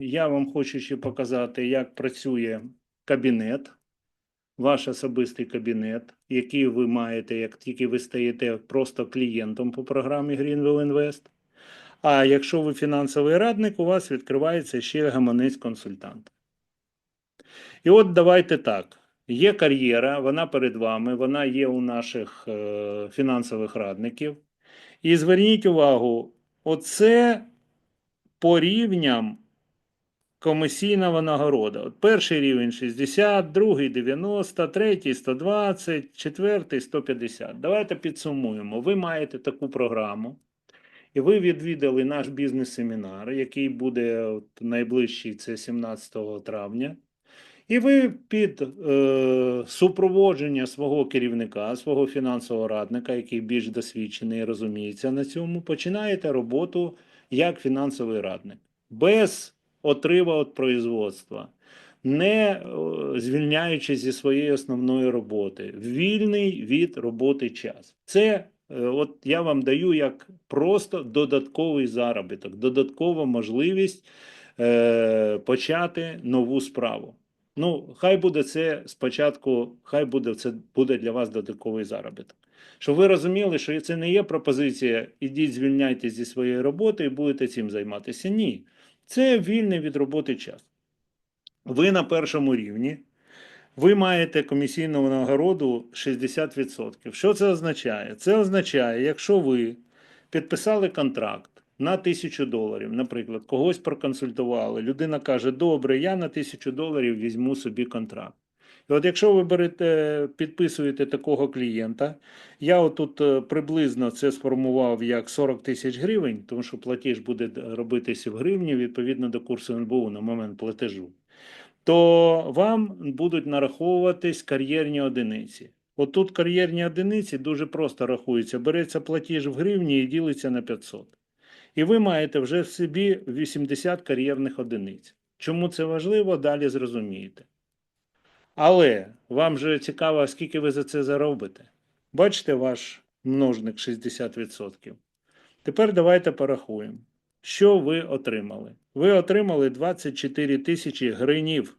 я вам хочу ще показати, як працює кабінет, ваш особистий кабінет, який ви маєте, як тільки ви стаєте просто клієнтом по програмі Greenville Invest. А якщо ви фінансовий радник, у вас відкривається ще гаманець консультант. І от давайте так. Є кар'єра, вона перед вами, вона є у наших е, фінансових радників. І зверніть увагу, оце по рівням комісійна винагорода. От перший рівень 60, другий 90, третій 120, четвертий 150. Давайте підсумуємо. Ви маєте таку програму, і ви відвідали наш бізнес-семінар, який буде от найближчий, це 17 травня. І ви під е, супроводження свого керівника, свого фінансового радника, який більш досвідчений розуміється на цьому, починаєте роботу як фінансовий радник, без отриву від производства, не е, звільняючись зі своєї основної роботи, вільний від роботи час. Це е, от я вам даю як просто додатковий заробіток, додаткова можливість е, почати нову справу. Ну, хай буде це спочатку, хай буде це буде для вас додатковий заробіток. Щоб ви розуміли, що це не є пропозиція, ідіть звільняйтесь зі своєї роботи і будете цим займатися. Ні. Це вільний від роботи час. Ви на першому рівні, ви маєте комісійну нагороду 60%. Що це означає? Це означає, якщо ви підписали контракт на 1000 доларів, наприклад, когось проконсультували, людина каже: Добре, я на тисячу доларів візьму собі контракт. І от якщо ви берете, підписуєте такого клієнта, я отут е, приблизно це сформував як 40 тисяч гривень, тому що платіж буде робитися в гривні відповідно до курсу НБУ на момент платежу, то вам будуть нараховуватись кар'єрні одиниці. Отут кар'єрні одиниці дуже просто рахуються. Береться платіж в гривні і ділиться на 500. І ви маєте вже в собі 80 кар'єрних одиниць. Чому це важливо, далі зрозумієте. Але вам же цікаво, скільки ви за це заробите. Бачите ваш множник 60%. Тепер давайте порахуємо, що ви отримали. Ви отримали 24 тисячі гринів.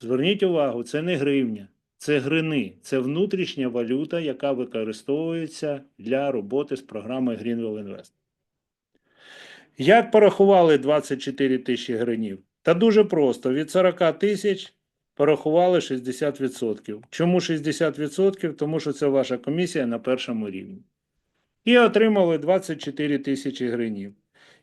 Зверніть увагу, це не гривня, це грини, це внутрішня валюта, яка використовується для роботи з програмою Greenwell Invest. Як порахували 24 тисячі гривнів? Та дуже просто: від 40 тисяч порахували 60%. Чому 60%? Тому що це ваша комісія на першому рівні. І отримали 24 тисячі гривнів.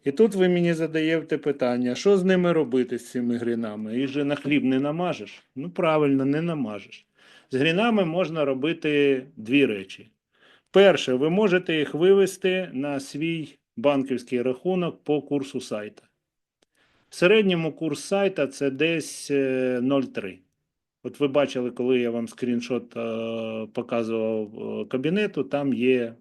І тут ви мені задаєте питання, що з ними робити з цими гринами? Їх же на хліб не намажеш? Ну, правильно, не намажеш. З гринами можна робити дві речі. Перше, ви можете їх вивести на свій банківський рахунок по курсу сайта. В середньому курс сайта це десь е, 0,3. От ви бачили, коли я вам скріншот е, показував е, кабінету, там є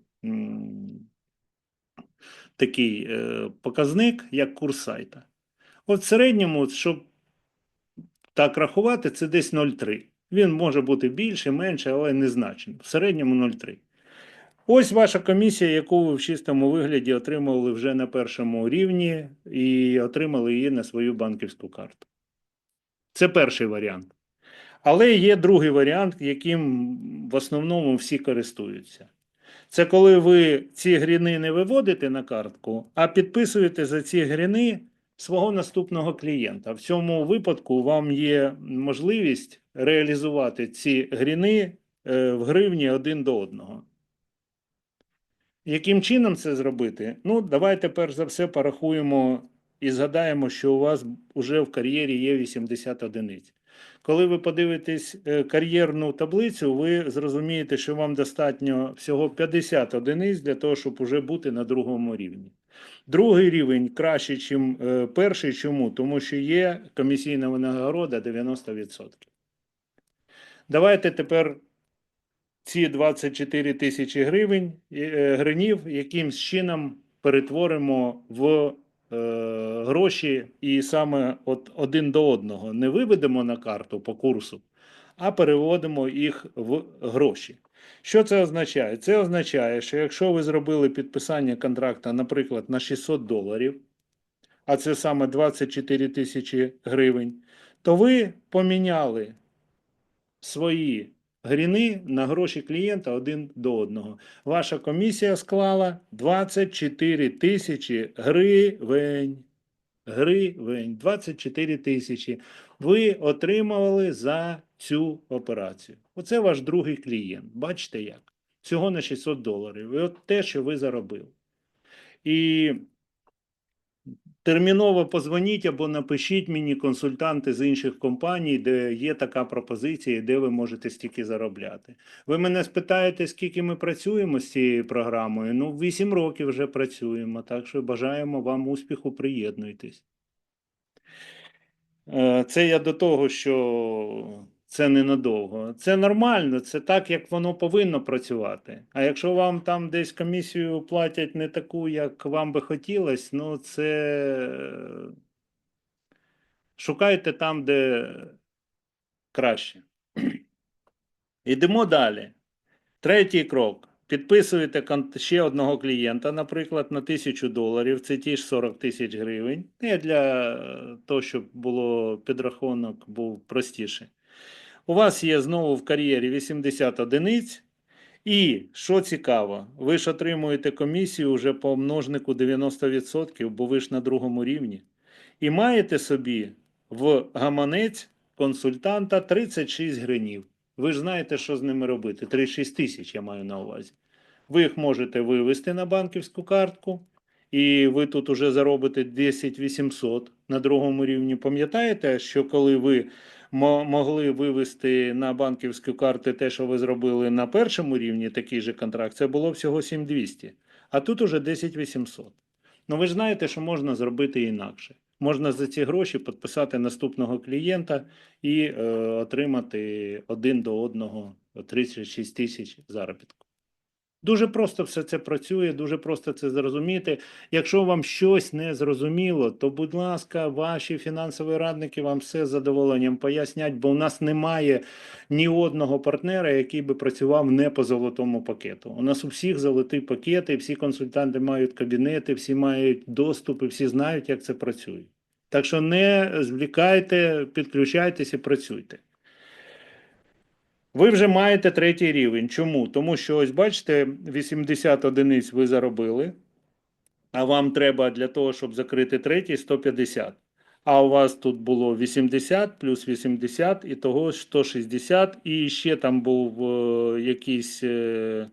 такий е, показник, як курс сайта. От в середньому, щоб так рахувати, це десь 0,3. Він може бути більше, менше, але незначно. В середньому 0,3. Ось ваша комісія, яку ви в чистому вигляді отримали вже на першому рівні і отримали її на свою банківську карту. Це перший варіант. Але є другий варіант, яким в основному всі користуються. Це коли ви ці гріни не виводите на картку, а підписуєте за ці гріни свого наступного клієнта. В цьому випадку вам є можливість реалізувати ці гріни е, в гривні один до одного. Яким чином це зробити? Ну, давайте перш за все порахуємо і згадаємо, що у вас вже в кар'єрі є 80 одиниць. Коли ви подивитесь е, кар'єрну таблицю, ви зрозумієте, що вам достатньо всього 50 одиниць для того, щоб уже бути на другому рівні. Другий рівень краще, ніж перший. Чому? Тому що є комісійна винагорода 90%. Давайте тепер ці 24 тисячі гривень, е, гривнів якимсь чином перетворимо в е, гроші і саме от один до одного не виведемо на карту по курсу, а переводимо їх в гроші. Що це означає? Це означає, що якщо ви зробили підписання контракта, наприклад, на 600 доларів, а це саме 24 тисячі гривень, то ви поміняли свої гріни на гроші клієнта один до одного. Ваша комісія склала 24 тисячі гривень. Гривень, 24 тисячі. Ви отримували за цю операцію. Оце ваш другий клієнт. Бачите як? Всього на 600 доларів. І от те, що ви заробили. І терміново позвоніть або напишіть мені консультанти з інших компаній, де є така пропозиція, де ви можете стільки заробляти. Ви мене спитаєте, скільки ми працюємо з цією програмою? Ну, 8 років вже працюємо, так що бажаємо вам успіху, приєднуйтесь. Е, Це я до того, що це ненадовго. Це нормально, це так, як воно повинно працювати. А якщо вам там десь комісію платять не таку, як вам би хотілося, ну це шукайте там, де краще. Йдемо далі. Третій крок. Підписуєте ще одного клієнта, наприклад, на 1000 доларів, це ті ж 40 тисяч гривень. Не для е, того, щоб було підрахунок був простіший. У вас є знову в кар'єрі 80 одиниць. І що цікаво, ви ж отримуєте комісію вже по множнику 90%, бо ви ж на другому рівні. І маєте собі в гаманець консультанта 36 гривнів. Ви ж знаєте, що з ними робити. 36 тисяч я маю на увазі. Ви їх можете вивести на банківську картку, і ви тут уже заробите 10 800 на другому рівні. Пам'ятаєте, що коли ви могли вивести на банківську карту те, що ви зробили на першому рівні, такий же контракт, це було всього 7200, а тут уже 10 800. Ну ви ж знаєте, що можна зробити інакше. Можна за ці гроші підписати наступного клієнта і е, отримати один до одного 36 тисяч заробітку. Дуже просто все це працює, дуже просто це зрозуміти. Якщо вам щось не зрозуміло, то, будь ласка, ваші фінансові радники вам все з задоволенням пояснять, бо у нас немає ні одного партнера, який би працював не по золотому пакету. У нас у всіх золоті пакети, всі консультанти мають кабінети, всі мають доступ і всі знають, як це працює. Так що не звлікайте, підключайтеся працюйте. Ви вже маєте третій рівень. Чому? Тому що ось бачите, 80 одиниць ви заробили, а вам треба для того, щоб закрити третій 150. А у вас тут було 80 плюс 80, і того 160, і ще там був е, якийсь е,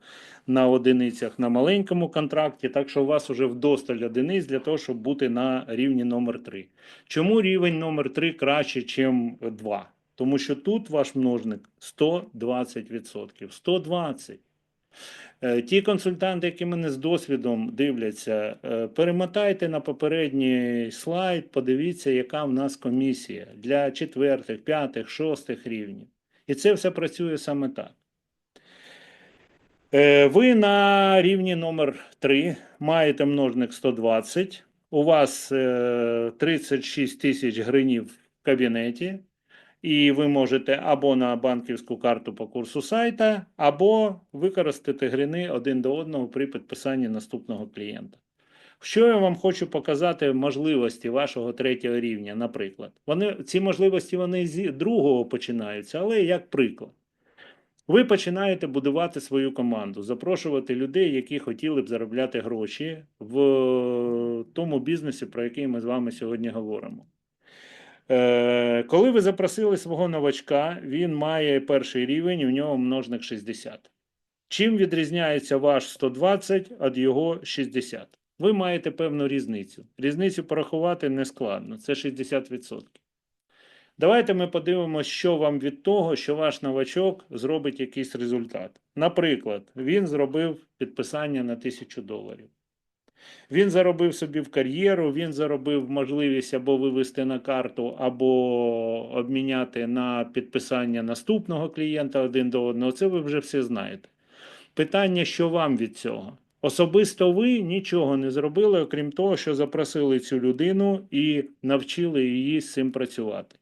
на одиницях на маленькому контракті, так що у вас вже вдосталь одиниць для того, щоб бути на рівні номер 3. Чому рівень номер 3 краще, ніж 2? Тому що тут ваш множник 120%. 120. Е, Ті консультанти, які мене з досвідом дивляться, е, перемотайте на попередній слайд, подивіться, яка в нас комісія для четвертих, п'ятих, шостих рівнів. І це все працює саме так. Е, Ви на рівні номер 3 маєте множник 120. У вас е, 36 тисяч гривень в кабінеті. І ви можете або на банківську карту по курсу сайта, або використати грини один до одного при підписанні наступного клієнта. Що я вам хочу показати можливості вашого третього рівня, наприклад. Вони, ці можливості вони з другого починаються, але як приклад. Ви починаєте будувати свою команду, запрошувати людей, які хотіли б заробляти гроші в тому бізнесі, про який ми з вами сьогодні говоримо. Е, Коли ви запросили свого новачка, він має перший рівень, у нього множник 60. Чим відрізняється ваш 120 від його 60? Ви маєте певну різницю. Різницю порахувати не складно, це 60%. Давайте ми подивимося, що вам від того, що ваш новачок зробить якийсь результат. Наприклад, він зробив підписання на 1000 доларів. Він заробив собі в кар'єру, він заробив можливість або вивести на карту, або обміняти на підписання наступного клієнта один до одного. Це ви вже все знаєте. Питання, що вам від цього? Особисто ви нічого не зробили, окрім того, що запросили цю людину і навчили її з цим працювати.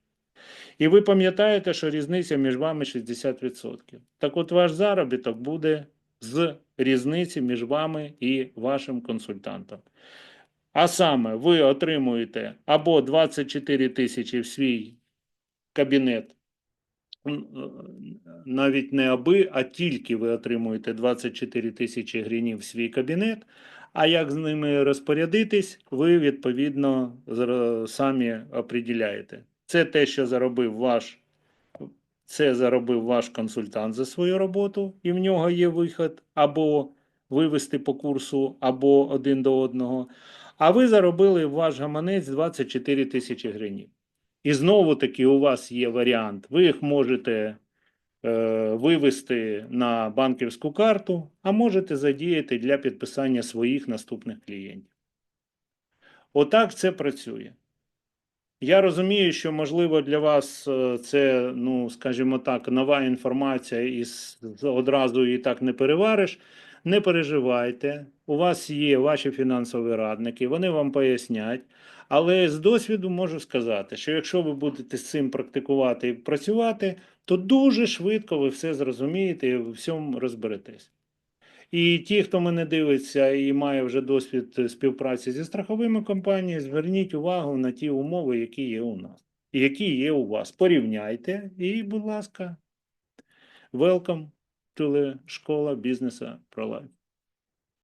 І ви пам'ятаєте, що різниця між вами 60%. Так от ваш заробіток буде з різниці між вами і вашим консультантом. А саме, ви отримуєте або 24 тисячі в свій кабінет, е, навіть не аби, а тільки ви отримуєте 24 тисячі гривень в свій кабінет. А як з ними розпорядитись, ви відповідно самі определяєте. Це те, що заробив ваш, це заробив ваш консультант за свою роботу, і в нього є вихід або вивести по курсу, або один до одного. А ви заробили в ваш гаманець 24 тисячі гривень. І знову таки у вас є варіант. Ви їх можете е, вивести на банківську карту, а можете задіяти для підписання своїх наступних клієнтів. Отак це працює. Я розумію, що можливо для вас е, це, ну скажімо так, нова інформація, і одразу її так не перевариш. Не переживайте, у вас є ваші фінансові радники, вони вам пояснять. Але з досвіду можу сказати, що якщо ви будете з цим практикувати і працювати, то дуже швидко ви все зрозумієте і в всьому розберетесь. І ті, хто мене дивиться і має вже досвід співпраці зі страховими компаніями, зверніть увагу на ті умови, які є у нас, які є у вас. Порівняйте і, будь ласка, welcome to школа бізнесу про лайф.